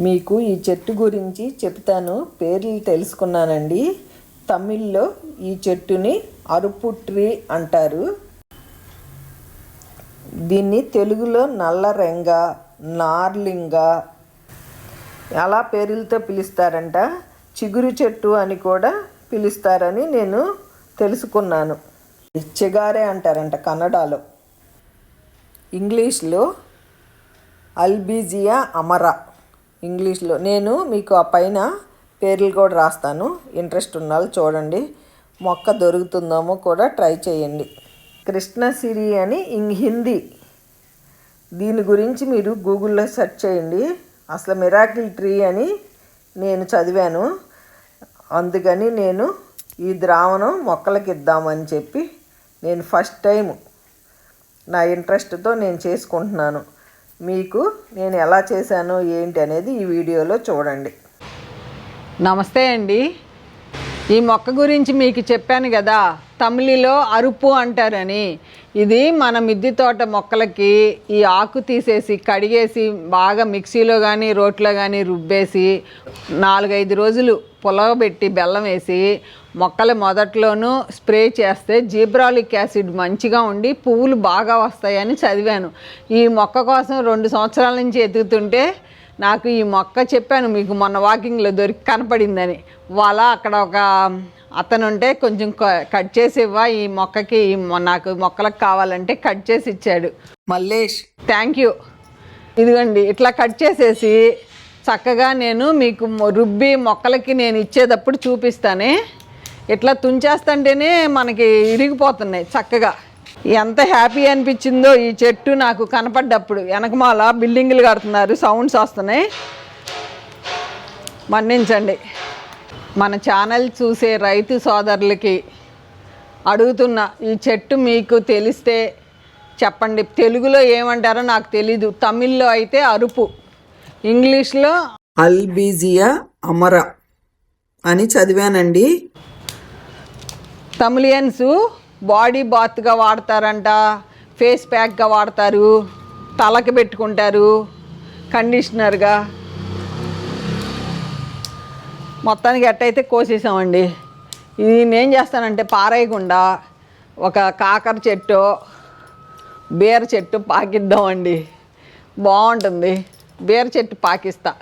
మీకు ఈ చెట్టు గురించి చెప్తాను. పేర్లు తెలుసుకున్నానండి. తమిళ్ళో ఈ చెట్టుని అరుపు ట్రీ అంటారు. దీన్ని తెలుగులో నల్లరెంగ నార్లింగ అలా పేర్లతో పిలుస్తారంట. చిగురు చెట్టు అని కూడా పిలుస్తారని నేను తెలుసుకున్నాను. చిగారే అంటారంట కన్నడలో. ఇంగ్లీష్లో అల్బీజియా అమరా. ఇంగ్లీష్లో. నేను మీకు ఆ పైన పేర్లు కూడా రాస్తాను. ఇంట్రెస్ట్ ఉన్న చూడండి. మొక్క దొరుకుతుందేమో కూడా ట్రై చేయండి. కృష్ణసిరి అని ఇంగ్ హిందీ. దీని గురించి మీరు గూగుల్లో సెర్చ్ చేయండి. అసలు మిరాకిల్ ట్రీ అని నేను చదివాను. అందుకని నేను ఈ ద్రావణం మొక్కలకి ఇద్దామని చెప్పి నేను ఫస్ట్ టైం నా ఇంట్రెస్ట్తో నేను చేసుకుంటున్నాను. మీకు నేను ఎలా చేశాను ఏంటి అనేది ఈ వీడియోలో చూడండి. నమస్తే అండి. ఈ మొక్క గురించి మీకు చెప్పాను కదా తమిళిలో అరుపు అంటారని. ఇది మన మిద్ది తోట మొక్కలకి ఈ ఆకు తీసేసి కడిగేసి బాగా మిక్సీలో కానీ రోట్లో కానీ రుబ్బేసి నాలుగైదు రోజులు పులవబెట్టి బెల్లం వేసి మొక్కల మొదట్లోనూ స్ప్రే చేస్తే జీబ్రాలిక్ యాసిడ్ మంచిగా ఉండి పువ్వులు బాగా వస్తాయని చదివాను. ఈ మొక్క కోసం రెండు సంవత్సరాల నుంచి ఎదుగుతుంటే నాకు ఈ మొక్క చెప్పాను మీకు మొన్న వాకింగ్లో దొరికి కనపడిందని. వాళ్ళ అక్కడ ఒక అతను ఉంటే కొంచెం క- కట్ చేసి ఇవ్వ ఈ మొక్కకి నాకు మొక్కలకు కావాలంటే కట్ చేసి ఇచ్చాడు. మల్లేష్. Thank you. ఇదిగోండి ఇట్లా కట్ చేసేసి చక్కగా నేను మీకు రుబ్బి మొక్కలకి నేను ఇచ్చేటప్పుడు చూపిస్తానే. ఇట్లా తుంచేస్తుంటేనే మనకి ఇరిగిపోతున్నాయి చక్కగా. ఎంత హ్యాపీ అనిపించిందో ఈ చెట్టు నాకు కనపడ్డప్పుడు. వెనకమాల బిల్డింగులు కడుతున్నారు సౌండ్స్ వస్తున్నాయి. మన్నించండి. మన ఛానల్ చూసే రైతు సోదరులకి అడుగుతున్న ఈ చెట్టు మీకు తెలిస్తే చెప్పండి. తెలుగులో ఏమంటారో నాకు తెలీదు. తమిళ్ళో అయితే అరుపు. ఇంగ్లీష్లో అల్బీజియా అమరా అని చదివానండి. తమిలియన్స్ బాడీ బాత్గా వాడతారంట ఫేస్ ప్యాక్గా వాడతారు తలకి పెట్టుకుంటారు కండిషనర్గా. మొత్తానికి ఎట్టయితే కోసేసామండి. ఇది నేను చేస్తానంటే పారేయకుండా ఒక కాకర చెట్టు బీర చెట్టు పాకిద్దామండి. బాగుంటుంది. బీర చెట్టు పాకిస్తా.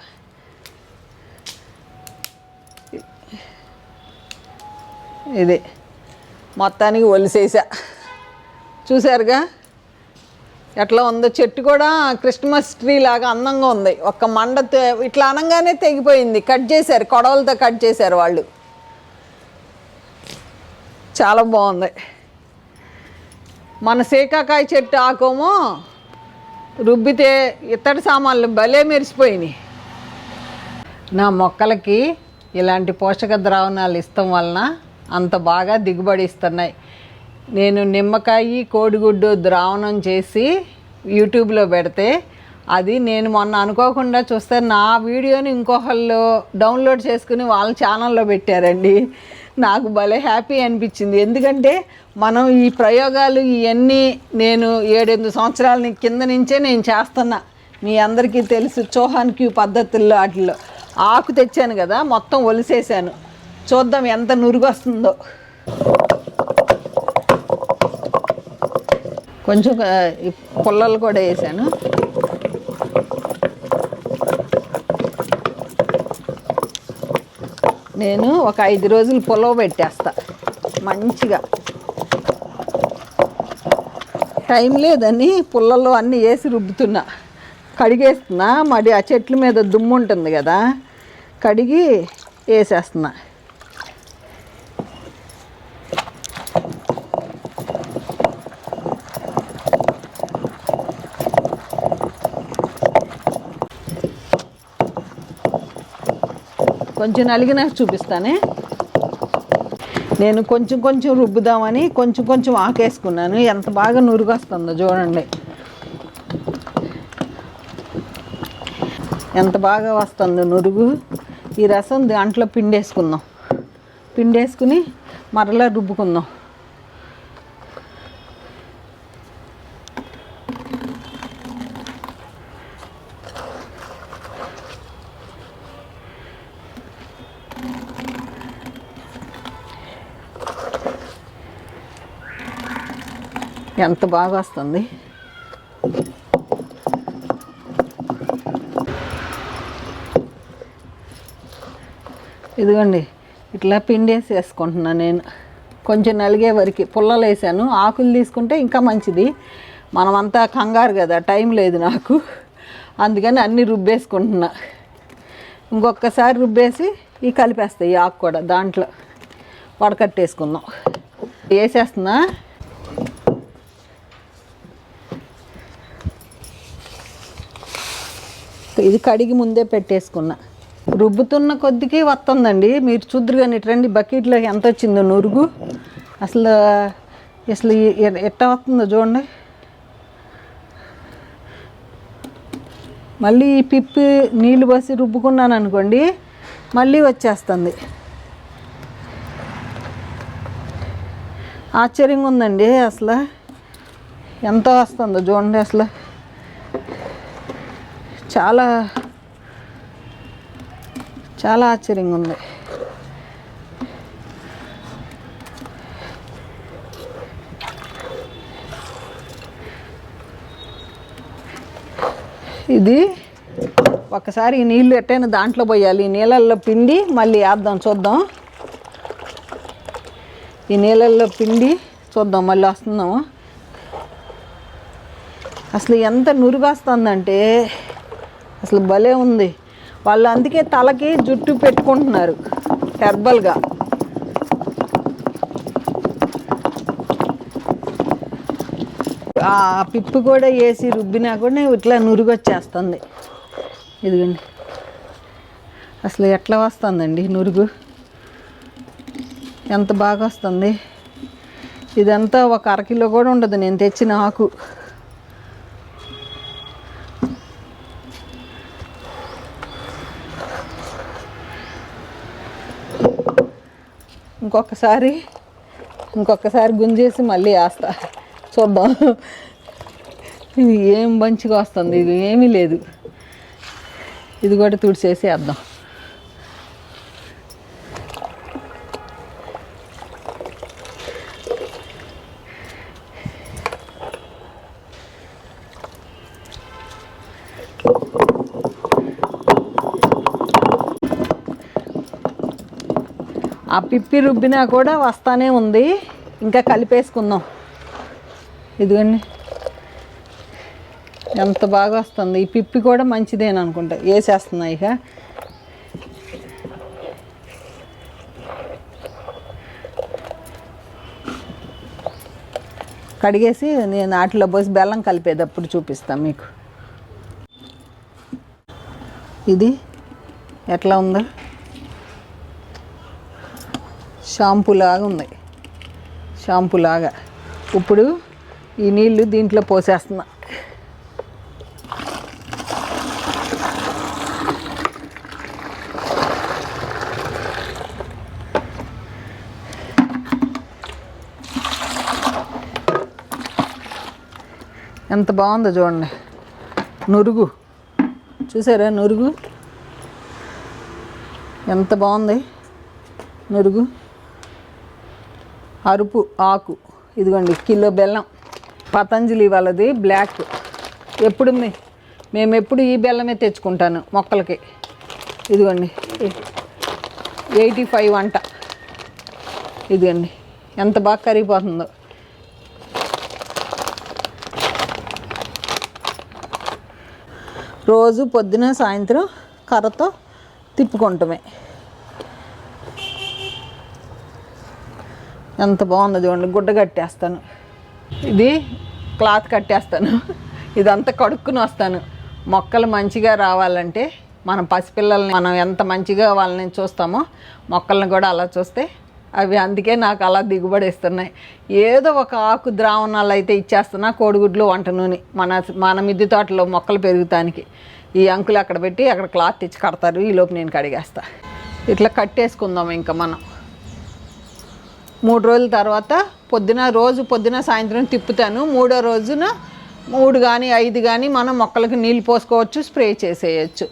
ఇది. మొత్తానికి ఒలిసేసా. చూసారుగా ఎట్లా ఉందో చెట్టు కూడా క్రిస్మస్ ట్రీ లాగా అందంగా ఉంది. ఒక్క మండ ఇట్లా అనగానే తెగిపోయింది. కట్ చేశారు కొడవలతో కట్ చేశారు వాళ్ళు. చాలా బాగుంది. మన సీకాకాయ చెట్టు ఆకోమో రుబ్బితే ఇత్తడి సామాన్లు భలే మెరిసిపోయినాయి. నా మొక్కలకి ఇలాంటి పోషక ద్రావణాలు ఇస్తాం వలన అంత బాగా దిగుబడి ఇస్తున్నాయి. నేను నిమ్మకాయ కోడిగుడ్డు ద్రావణం చేసి యూట్యూబ్లో పెడితే అది నేను మొన్న అనుకోకుండా చూస్తే నా వీడియోని ఇంకొకళ్ళు డౌన్లోడ్ చేసుకుని వాళ్ళ ఛానల్లో పెట్టారండి. నాకు భలే హ్యాపీ అనిపించింది. ఎందుకంటే మనం ఈ ప్రయోగాలు ఇవన్నీ నేను ఏడెనిమిది సంవత్సరాల కింద నుంచే నేను చేస్తున్నా. మీ అందరికీ తెలుసు చోహాన్ క్యూ పద్ధతుల్లో వాటిల్లో. ఆకు తెచ్చాను కదా మొత్తం ఒలిసేసాను. చూద్దాం ఎంత నురుగు వస్తుందో కొంచెం పుల్లలు కూడా వేసాను. నేను ఒక ఐదు రోజులు పులవ పెట్టేస్తా మంచిగా. టైం లేదని పుల్లలు అన్నీ వేసి రుబ్బుతున్నా. కడిగేస్తున్నా మరి ఆ చెట్ల మీద దుమ్ము ఉంటుంది కదా కడిగి వేసేస్తున్నా. కొంచెం నలిగినాక చూపిస్తానే. నేను కొంచెం కొంచెం రుబ్బుదామని కొంచెం కొంచెం ఆకేసుకున్నాను. ఎంత బాగా నురుగు వస్తుందో చూడండి. ఎంత బాగా వస్తుందో నురుగు. ఈ రసం దాంట్లో పిండేసుకుందాం. పిండేసుకుని మరలా రుబ్బుకుందాం. ఎంత బాగా వస్తుంది? ఇదిగోండి ఇట్లా పిండేసి వేసుకుంటున్నాను నేను. కొంచెం నలిగే వరకు పుల్లలు వేసాను. ఆకులు తీసుకుంటే ఇంకా మంచిది. మనమంతా కంగారు కదా టైం లేదు నాకు. అందుకని అన్నీ రుబ్బేసుకుంటున్నా. ఇంకొకసారి రుబ్బేసి ఈ కలిపేస్తాయి ఈ ఆకు కూడా దాంట్లో వడకట్టేసుకుందాం. వేసేస్తున్నా. ఇది కడిగి ముందే పెట్టేసుకున్నా. రుబ్బుతున్న కొద్దికి వస్తుందండి మీరు చూద్దరు కానీ రండి బకెట్లో ఎంత వచ్చిందో నురుగు. అసలు అసలు ఎట్ట వస్తుందో చూడండి. మళ్ళీ ఈ పిప్పి నీళ్ళు పోసి రుబ్బుకున్నాను అనుకోండి మళ్ళీ వచ్చేస్తుంది. ఆశ్చర్యంగా ఉందండి అసలు. ఎంత వస్తుందో చూడండి అసలు. చాలా చాలా ఆశ్చర్యంగా ఉంది ఇది ఒకసారి ఈ నీళ్ళు ఎట్టైనా దాంట్లో పోయాలి. ఈ నీళ్ళల్లో పిండి మళ్ళీ వేద్దాం చూద్దాం. ఈ నీళ్ళల్లో పిండి చూద్దాం మళ్ళీ వస్తున్నాము? అసలు ఎంత నురుగొస్తుందంటే అసలు భలే ఉంది. వాళ్ళు అందుకే తలకి జుట్టు పెట్టుకుంటున్నారు హెర్బల్గా. ఆ పిప్పు కూడా వేసి రుబ్బినా కూడా ఇట్లా నురుగొచ్చేస్తుంది. ఇదిగోండి. అసలు ఎట్లా వస్తుందండి నురుగు? ఎంత బాగా వస్తుంది? ఇదంతా ఒక అరకిలో కూడా ఉండదు. నేను తెచ్చిన ఆకు. ఇంకొకసారి ఇంకొకసారి గుంజేసి మళ్ళీ వేస్తా. చూద్దాం. ఇది ఏం మంచిగా వస్తుంది? ఇది ఏమీ లేదు. ఇది కూడా తుడిచేసి వేద్దాం. పిప్పి రుబ్బినా కూడా వస్తానే ఉంది. ఇంకా కలిపేసుకుందాం. ఇదిగోండి. ఎంత బాగా వస్తుంది. ఈ పిప్పి కూడా మంచిదేననుకుంటా వేసేస్తున్నా ఇక. కడిగేసి నేను వాటిలో పోసి బెల్లం కలిపేటప్పుడు చూపిస్తాను మీకు. ఇది ఎట్లా ఉందో? షాంపూ లాగా ఉంది. షాంపూ లాగా. ఇప్పుడు ఈ నీళ్ళు దీంట్లో పోసేస్తున్నా. ఎంత బాగుందో చూడండి. నురుగు. చూసారా నురుగు? ఎంత బాగుంది? నురుగు. అరుపు ఆకు. ఇదిగోండి కిలో బెల్లం. పతంజలి వాళ్ళది బ్లాక్. ఎప్పుడు మే మేము ఎప్పుడు ఈ బెల్లమే తెచ్చుకుంటాను మొక్కలకి. ఇదిగోండి ఎయిటీ ఫైవ్ అంట. ఇదిగోండి ఎంత బాగా కరిగిపోతుందో. రోజు పొద్దున సాయంత్రం కర్రతో తిప్పుకుంటామే. ఎంత బాగుందో చూడండి గుడ్డ కట్టేస్తాను. ఇది క్లాత్ కట్టేస్తాను. ఇదంతా కడుక్కుని వస్తాను. మొక్కలు మంచిగా రావాలంటే మనం పసిపిల్లల్ని మనం ఎంత మంచిగా వాళ్ళని చూస్తామో మొక్కల్ని కూడా అలా చూస్తే అవి అందుకే నాకు అలా దిగుబడి ఇస్తున్నాయి. ఏదో ఒక ఆకు ద్రావణాలు అయితే ఇచ్చేస్తున్నా కోడిగుడ్లు వంట నూనె మన మన మిద్దె తోటలో మొక్కలు పెరుగుతానికి. ఈ అంకులు అక్కడ పెట్టి అక్కడ క్లాత్ తెచ్చి కడతారు. ఈ లోపు నేను కడిగేస్తా. ఇట్లా కట్టేసుకుందాం ఇంకా మనం. మూడు రోజుల తర్వాత పొద్దున రోజు పొద్దున సాయంత్రం తిప్పుతాను. మూడో రోజున మూడు కానీ ఐదు కానీ మనం మొక్కలకు నీళ్ళు పోసుకోవచ్చు స్ప్రే చేసేయచ్చు.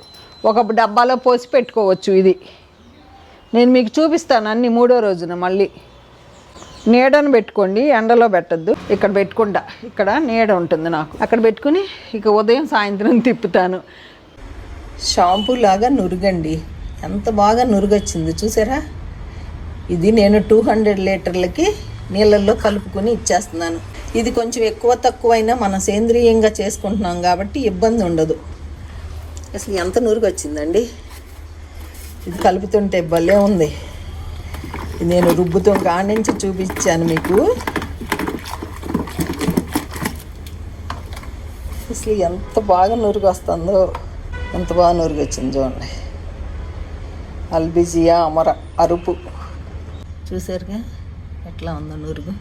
ఒక డబ్బాలో పోసి పెట్టుకోవచ్చు ఇది. నేను మీకు చూపిస్తాను అన్ని మూడో రోజున మళ్ళీ. నీడను పెట్టుకోండి ఎండలో పెట్టద్దు. ఇక్కడ పెట్టుకుంటా. ఇక్కడ నీడ ఉంటుంది నాకు. అక్కడ పెట్టుకుని ఇక ఉదయం సాయంత్రం తిప్పుతాను. షాంపూ లాగా నురగండి. ఎంత బాగా నురుగొచ్చింది చూసారా? ఇది నేను టూ హండ్రెడ్ లీటర్లకి నీళ్ళల్లో కలుపుకొని ఇచ్చేస్తున్నాను. ఇది కొంచెం ఎక్కువ తక్కువైనా మనం సేంద్రియంగా చేసుకుంటున్నాం కాబట్టి ఇబ్బంది ఉండదు. అసలు ఎంత నురుగొచ్చిందండి? ఇది కలుపుతుంటే భలే ఉంది. నేను రుబ్బుతో కానించి చూపించాను మీకు. అసలు ఎంత బాగా నూరుకు వస్తుందో ఎంత బాగా నూరుకు వచ్చింది చూడండి. అల్బిజియా అమర అరుపు. చూసారుగా? ఎట్లా ఉందో నురుగు.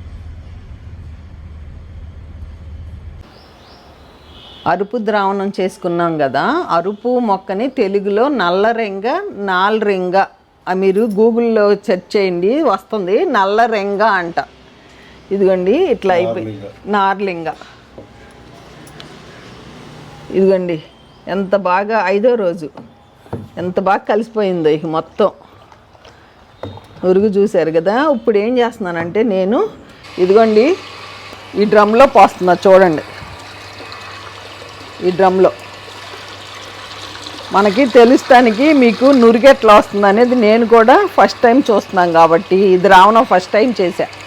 అరుపు ద్రావణం చేసుకున్నాం కదా అరుపు మొక్కని తెలుగులో నల్లరెంగ నాలరెంగ. మీరు గూగుల్లో సెర్చ్ చేయండి వస్తుంది నల్లరెంగ అంట. ఇదిగోండి ఇట్లా అయిపోయి నార్లింగ. ఇదిగోండి ఎంత బాగా ఐదో రోజు. ఎంత బాగా కలిసిపోయిందో ఇక మొత్తం. ఉరుగు చూశారు కదా. ఇప్పుడు ఏం చేస్తున్నానంటే నేను ఇదిగోండి ఈ డ్రమ్లో పోస్తున్నా చూడండి. ఈ డ్రమ్లో. మనకి తెలుస్తానికి మీకు నురిగెట్లా వస్తుంది అనేది నేను కూడా ఫస్ట్ టైం చూస్తున్నాను కాబట్టి ఇది రావడం ఫస్ట్ టైం చేశాను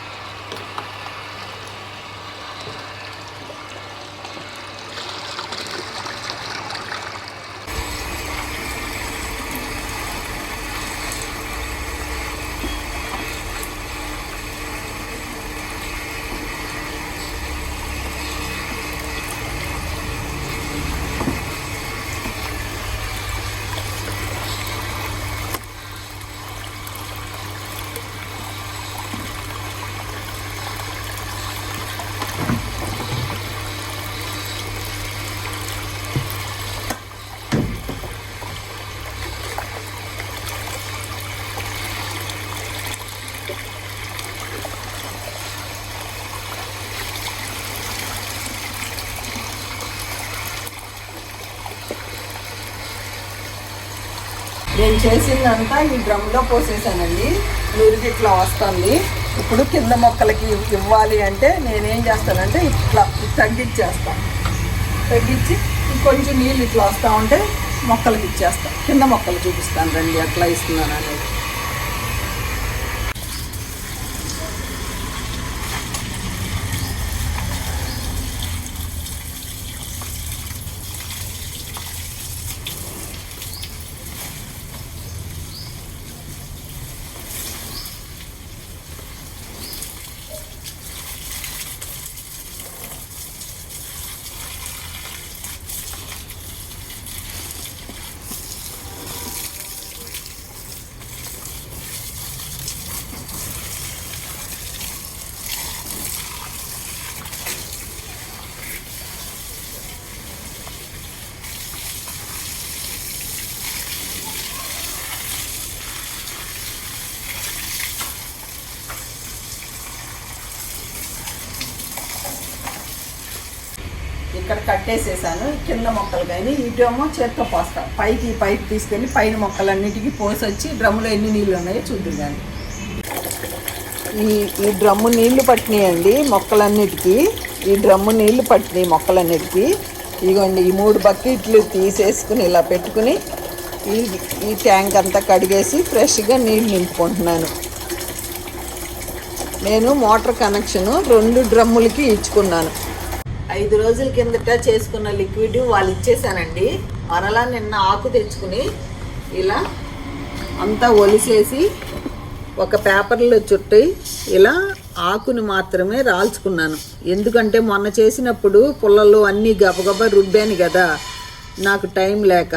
చేసిందంతా ఈ డ్రమ్లో పోసేసానండి. నూరికి ఇట్లా వస్తుంది. ఇప్పుడు కింద మొక్కలకి ఇవ్వాలి అంటే నేనేం చేస్తానంటే ఇట్లా తగ్గించేస్తాను తగ్గించి కొంచెం నీళ్ళు ఇట్లా వస్తూ ఉంటే మొక్కలకి ఇచ్చేస్తాను కింద మొక్కలు చూపిస్తాను రండి ఎట్లా ఇస్తున్నాను అనేది ఇక్కడ కట్టేసేసాను. కింద మొక్కలు కానీ ఇటేమో చేత్తో పోస్తాను పైకి పైకి తీసుకెళ్ళి పైన మొక్కలన్నిటికీ పోసి వచ్చి డ్రమ్ములో ఎన్ని నీళ్ళు ఉన్నాయో చూద్దాం కానీ ఈ ఈ డ్రమ్ము నీళ్ళు పట్టినాయండి మొక్కలన్నిటికీ. ఈ డ్రమ్ము నీళ్ళు పట్టినాయి మొక్కలన్నిటికీ. ఇదిగోండి ఈ మూడు బకెట్లు తీసేసుకుని ఇలా పెట్టుకుని ఈ ఈ ట్యాంక్ అంతా కడిగేసి ఫ్రెష్గా నీళ్ళు నింపుకుంటున్నాను. నేను మోటార్ కనెక్షను రెండు డ్రమ్ములకి ఇచ్చుకున్నాను. ఐదు రోజుల కిందట చేసుకున్న లిక్విడ్ వాళ్ళు ఇచ్చేసానండి. మరలా నిన్న ఆకు తెచ్చుకుని ఇలా అంతా ఒలిసేసి ఒక పేపర్లో చుట్టి ఇలా ఆకుని మాత్రమే రాల్చుకున్నాను. ఎందుకంటే మొన్న చేసినప్పుడు పుల్లలు అన్నీ గబగబా రుబ్బాను కదా. నాకు టైం లేక.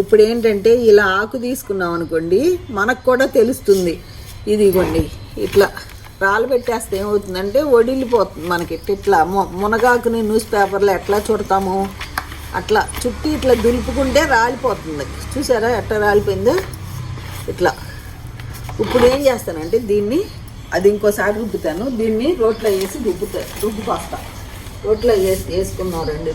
ఇప్పుడు ఏంటంటే ఇలా ఆకు తీసుకున్నాం అనుకోండి మనకు కూడా తెలుస్తుంది. ఇదిగోండి ఇట్లా రాళ్ళు పెట్టేస్తే ఏమవుతుందంటే వడిలిపోతుంది మనకి ఇట్లా మునగాకుని న్యూస్ పేపర్లో ఎట్లా చుడతాము? అట్లా చుట్టి ఇట్లా దులుపుకుంటే రాలిపోతుంది. చూసారా ఎట్లా రాలిపోయిందో? ఇట్లా. ఇప్పుడు ఏం చేస్తానంటే దీన్ని అది ఇంకోసారి రుబ్బుతాను. దీన్ని రోట్లో వేసి రుబ్బుతా రుబ్బుకొస్తా రోట్లో వేసి వేసుకున్నాం రెండు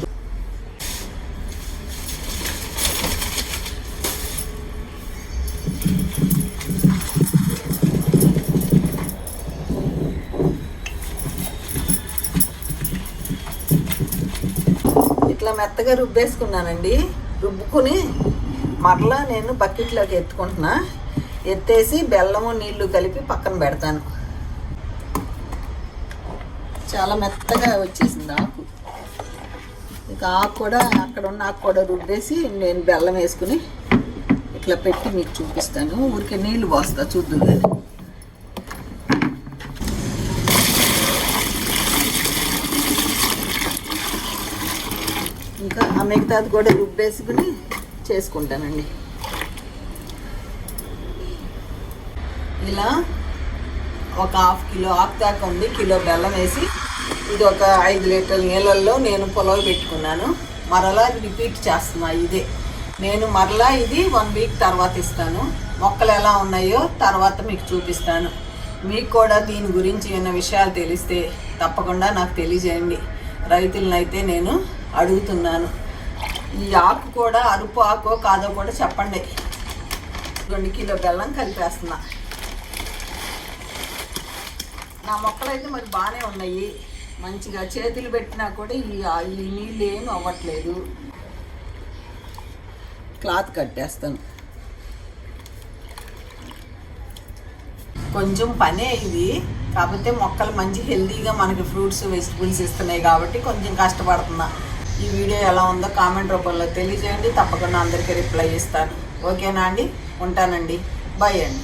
మెత్తగా రుబ్బేసుకున్నానండి. రుబ్బుకుని మరలా నేను బకెట్లోకి ఎత్తుకుంటున్నా. ఎత్తేసి బెల్లము నీళ్ళు కలిపి పక్కన పెడతాను. చాలా మెత్తగా వచ్చేసింది ఆకు. ఇంకా ఆకు కూడా అక్కడ ఉన్న ఆకు కూడా రుబ్బేసి నేను బెల్లం వేసుకుని ఇట్లా పెట్టి మీకు చూపిస్తాను. ఊరికే నీళ్ళు పోస్తా చూద్దు కానీ ఇంకా ఆ మిగతాది కూడా రుబ్బేసుకుని చేసుకుంటానండి. ఇలా ఒక హాఫ్ కిలో ఆకుతాక ఉంది కిలో బెల్లం వేసి. ఇది ఒక ఐదు లీటర్ల నీళ్ళల్లో నేను పొలవ పెట్టుకున్నాను. మరలా రిపీట్ చేస్తున్నా ఇదే. నేను మరలా ఇది వన్ వీక్ తర్వాత ఇస్తాను. మొక్కలు ఎలా ఉన్నాయో తర్వాత మీకు చూపిస్తాను. మీకు కూడా దీని గురించి ఉన్న విషయాలు తెలిస్తే తప్పకుండా నాకు తెలియజేయండి. రైతులనైతే నేను అడుగుతున్నాను. ఈ ఆకు కూడా అరుపు ఆకో కాదో కూడా చెప్పండి. రెండు కిలో బెల్లం కలిపేస్తున్నా. నా మొక్కలు అయితే మరి బాగానే ఉన్నాయి. మంచిగా చేతులు పెట్టినా కూడా ఈ ఈ నీళ్ళు ఏమి అవ్వట్లేదు. క్లాత్ కట్టేస్తాను. కొంచెం పనే ఇది. కాకపోతే మొక్కలు మంచి హెల్తీగా మనకి ఫ్రూట్స్ వెజిటబుల్స్ ఇస్తున్నాయి కాబట్టి కొంచెం కష్టపడుతున్నా. ఈ వీడియో ఎలా ఉందో కామెంట్ రూపంలో తెలియజేయండి. తప్పకుండా అందరికీ రిప్లై ఇస్తాను. ఓకేనా అండి? ఉంటానండి. బాయ్ అండి.